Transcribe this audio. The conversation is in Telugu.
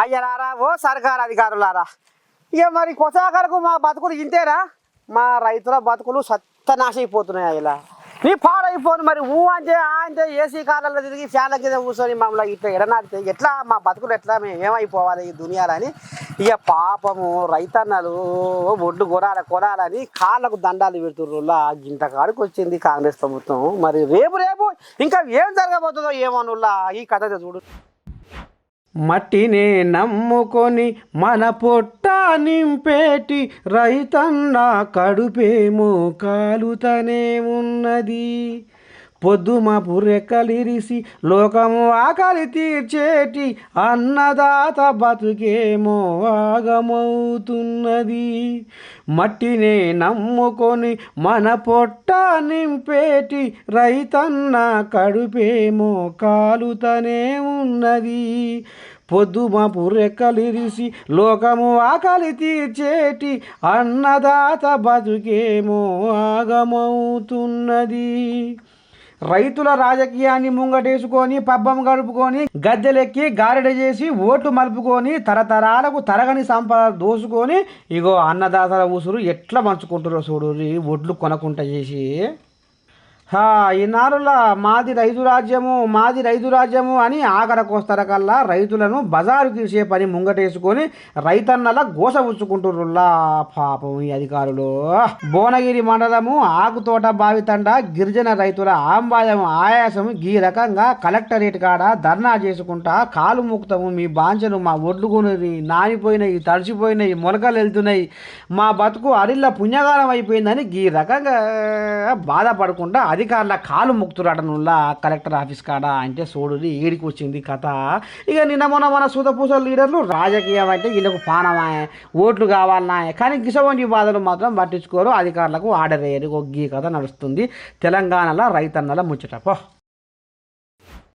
అయ్యరారా ఓ సర్కారు అధికారులారా ఇక మరి కొసాకరకు మా బతుకులు ఇంతేరా మా రైతుల బతుకులు సత్తనాశైపోతున్నాయి ఇలా నీ పాడైపోను మరి ఊ అంటే ఆ అంటే ఏసీ కాలంలో తిరిగి ఫ్యాన్ల కింద కూర్చొని మమ్మల్ని ఇట్లా ఎడనాడితే ఎట్లా మా బతుకులు ఎట్లా మేము ఏమైపోవాలి ఈ దునియాలో అని ఇక పాపము రైతన్నలు ఒడ్డు కొనాల కొనాలని కాళ్ళకు దండాలు పెడుతుర్రులా ఇంత కాడికి వచ్చింది కాంగ్రెస్ ప్రభుత్వం. మరి రేపు రేపు ఇంకా ఏం జరగబోతుందో ఏమోనుల్లా ఈ కథ చూడు. మట్టినే నమ్ముకొని మన పొట్ట నింపేటి రైతన్న కడుపేమో కాలుతనే ఉన్నది. పొద్దుమపు రెక్కలిరిసి లోకము ఆకలి తీర్చేటి అన్నదాత బతుకేమో ఆగమవుతున్నది. మట్టినే నమ్ముకొని మన పొట్ట నింపేటి రైతన్న కడుపేమో కాలుతనే ఉన్నది. పొద్దుమ పురెక్కలిరిసి లోకము ఆకలి తీర్చేటి అన్నదాత బతుకేమో ఆగమవుతున్నది. రైతుల రాజకీయాన్ని ముంగటేసుకొని పబ్బం గడుపుకొని గద్దెలెక్కి గారెడ చేసి ఓట్లు మలుపుకొని తరతరాలకు తరగని సంపద దోసుకొని ఇగో అన్నదాతల ఉసురు ఎట్లా పంచుకుంటారో చూడు ఒడ్లు కొనకుంట చేసి. ఈనారులా మాది రైతు రాజ్యము మాది రైతు రాజ్యము అని ఆఖరకొస్తర కల్లా రైతులను బజారు తీసే పని ముంగటేసుకొని రైతన్నల గోస ఉచ్చుకుంటుర్రుల్లా పాపం ఈ అధికారులు. భువనగిరి మండలము ఆకుతోట బావితండ గిరిజన రైతుల ఆంబాయం ఆయాసం ఈ రకంగా కలెక్టరేట్ కాడ ధర్నా చేసుకుంటా కాలు ముక్తము మీ బాంచను మా ఒడ్లు నానిపోయినాయి తడిచిపోయినాయి మొలకలు వెళ్తున్నాయి మా బతుకు అరిల్ల పుణ్యగాలం అయిపోయిందని ఈ రకంగా బాధపడకుండా అది అధికారుల కాలు ముక్తురాడనుల్లా కలెక్టర్ ఆఫీస్ కాడ అంటే చూడు ఏడికి వచ్చింది కథ. ఇక నిన్న మొన్న మన సూతపూస లీడర్లు రాజకీయం అంటే వీళ్ళకు పానమాయ ఓట్లు కావాలన్నాయ. కానీ గిసవంటి బాధలు మాత్రం పట్టించుకోరు. అధికారులకు ఆర్డర్ వేయరు ఒక కథ నడుస్తుంది. తెలంగాణలో రైతన్నల ముచ్చటపో